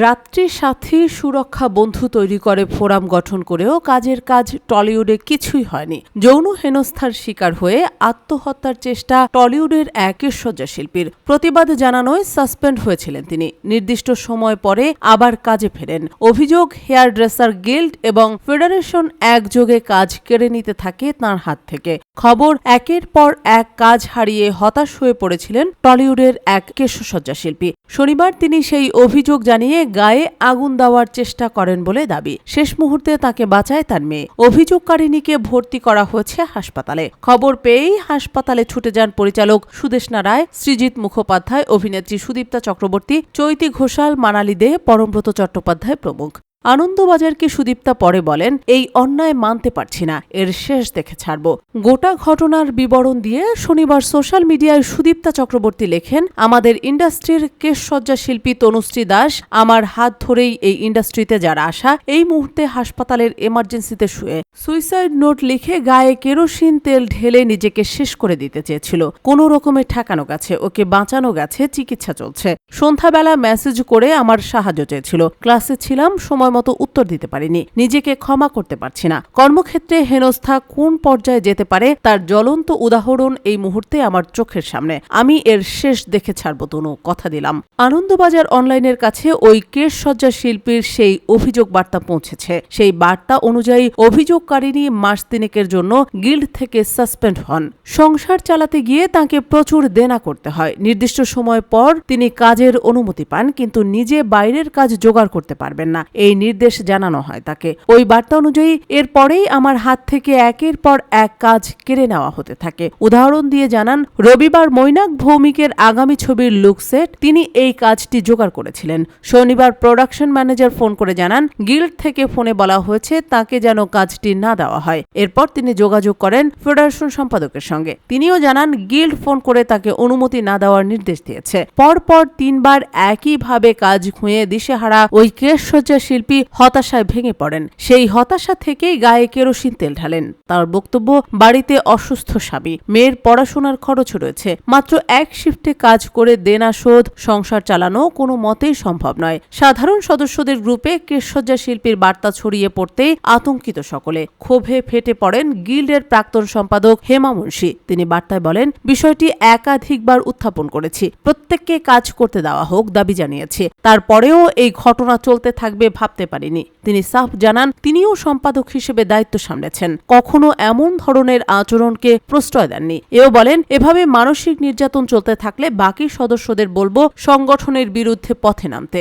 রাত্রি সাথী সুরক্ষা বন্ধু তৈরি করে ফোরাম গঠন করেও কাজের কাজ টলিউডে কিছুই হয়নি। যৌন হেনস্থার শিকার হয়ে আত্মহত্যার চেষ্টা টলিউডের এক শিল্পীর। প্রতিবাদ জানানোয় সাসপেন্ড হয়েছিলেন তিনি। নির্দিষ্ট সময় পরে আবার কাজে ফেরেন। অভিযোগ, হেয়ার ড্রেসার গিল্ড এবং ফেডারেশন একযোগে কাজ কেড়ে নিতে থাকে তাঁর হাত থেকে। খবর, একের পর এক কাজ হারিয়ে হতাশ হয়ে পড়েছিলেন টলিউডের এক কেশসজ্জা শিল্পী। শনিবার তিনি সেই অভিযোগ জানিয়ে গায়ে আগুন দেওয়ার চেষ্টা করেন বলে দাবি। শেষ মুহূর্তে তাকে বাঁচায় তার মেয়ে। অভিযোগকারিণীকে ভর্তি করা হয়েছে হাসপাতালে। খবর পেয়েই হাসপাতালে ছুটে যান পরিচালক সুদেশনা রায় সৃজিত মুখোপাধ্যায়, অভিনেত্রী সুদীপ্তা চক্রবর্তী, চৈতি ঘোষাল, মানালি দে, পরমব্রত চট্টোপাধ্যায় প্রমুখ। আনন্দবাজারকে সুদীপ্তা পরে বলেন, এই অন্যায় মানতে পারছি না, এর শেষ দেখে ছাড়ব। গোটা ঘটনার বিবরণ দিয়ে শনিবার সোশ্যাল মিডিয়ায় সুদীপ্তা চক্রবর্তী লেখেন, আমাদের ইন্ডাস্ট্রির কেশসজ্জা শিল্পী তনুশ্রী দাস, আমার হাত ধরেই এই ইন্ডাস্ট্রিতে যারা আসা এই মুহূর্তে হাসপাতালের এমার্জেন্সিতে শুয়ে। সুইসাইড নোট লিখে গায়ে কেরোসিন তেল ঢেলে নিজেকে শেষ করে দিতে চেয়েছিল। কোনো রকমে ঠেকানো গেছে, ওকে বাঁচানো গেছে, চিকিৎসা চলছে। সন্ধ্যাবেলা মেসেজ করে আমার সাহায্য চেয়েছিল। ক্লাসে ছিলাম, সময় মতো উত্তর দিতে পারিনি। নিজেকে ক্ষমা করতে পারছি না। কর্মক্ষেত্রে হেনস্থা কোন পর্যায়ে যেতে পারে তার জ্বলন্ত উদাহরণ এই মুহূর্তে আমার চোখের সামনে। আমি এর শেষ দেখে ছাড়ব, তনু, কথা দিলাম। আনন্দবাজার অনলাইনের কাছে ওই কেশসজ্জা শিল্পীর সেই অভিযোগ বার্তা পৌঁছেছে। সেই বার্তা অনুযায়ী অভিযোগকারিনী মাস তিনেকের জন্য গিল্ড থেকে সাসপেন্ড হন। সংসার চালাতে গিয়ে তাকে প্রচুর দেনা করতে হয়। নির্দিষ্ট সময় পর তিনি কাজের অনুমতি পান, কিন্তু নিজে বাইরের কাজ জোগাড় করতে পারবেন না। এই নির্দেশ জানানো হয়। তাকে ওই বার্তা অনুযায়ী এর পরেই আমার হাত থেকে একের পর এক কাজ কেড়ে নেওয়া হতে থাকে। উদাহরণ দিয়ে জানান, রবিবার মৈনাক ভৌমিকের আগামী ছবির লুক সেট তিনি এই কাজটি জোগাড় করেছিলেন। শনিবার প্রোডাকশন ম্যানেজার ফোন করে জানান, গিল্ড থেকে ফোনে বলা হয়েছে, তাকে যেন কাজটি না দেওয়া হয়। এরপর তিনি যোগাযোগ করেন ফেডারেশন সম্পাদকের সঙ্গে। তিনিও জানান, গিল্ড ফোন করে তাকে অনুমতি না দেওয়ার নির্দেশ দিয়েছে। পরপর তিনবার একইভাবে কাজ খুঁয়ে দিশেহারা ওই কেশসজ্জা শিল্পী হতাশায় ভেঙে পড়েন। সেই হতাশা থেকেই গায়ে কেরোসিন তেল ঢালেন। তার বক্তব্য, বাড়িতে অসুস্থ স্বামী, মেয়ের পড়াশোনার খরচ রয়েছে। মাত্র এক শিফটে কাজ করে দেনা শোধ, সংসার চালানো কোনো মতেই সম্ভব নয়। সাধারণ সদস্যদের গ্রুপে কেশসজ্জা শিল্পীর বার্তা ছড়িয়ে পড়তেই আতঙ্কিত সকলে। ক্ষোভে ফেটে পড়েন গিল্ডের প্রাক্তন সম্পাদক হেমা মুন্সি। তিনি বার্তায় বলেন, বিষয়টি একাধিকবার উত্থাপন করেছি। প্রত্যেককে কাজ করতে দেওয়া হোক দাবি জানিয়েছে। তারপরেও এই ঘটনা চলতে থাকবে ভাবতে পারিনি। তিনি সাফ জানান, তিনিও সম্পাদক হিসেবে দায়িত্ব সামলেছেন। কখনো এমন ধরনের আচরণকে প্রশ্রয় দেননি। এও বলেন, এভাবে মানসিক নির্যাতন চলতে থাকলে বাকি সদস্যদের বলব, সংগঠনের বিরুদ্ধে পথে নামতে।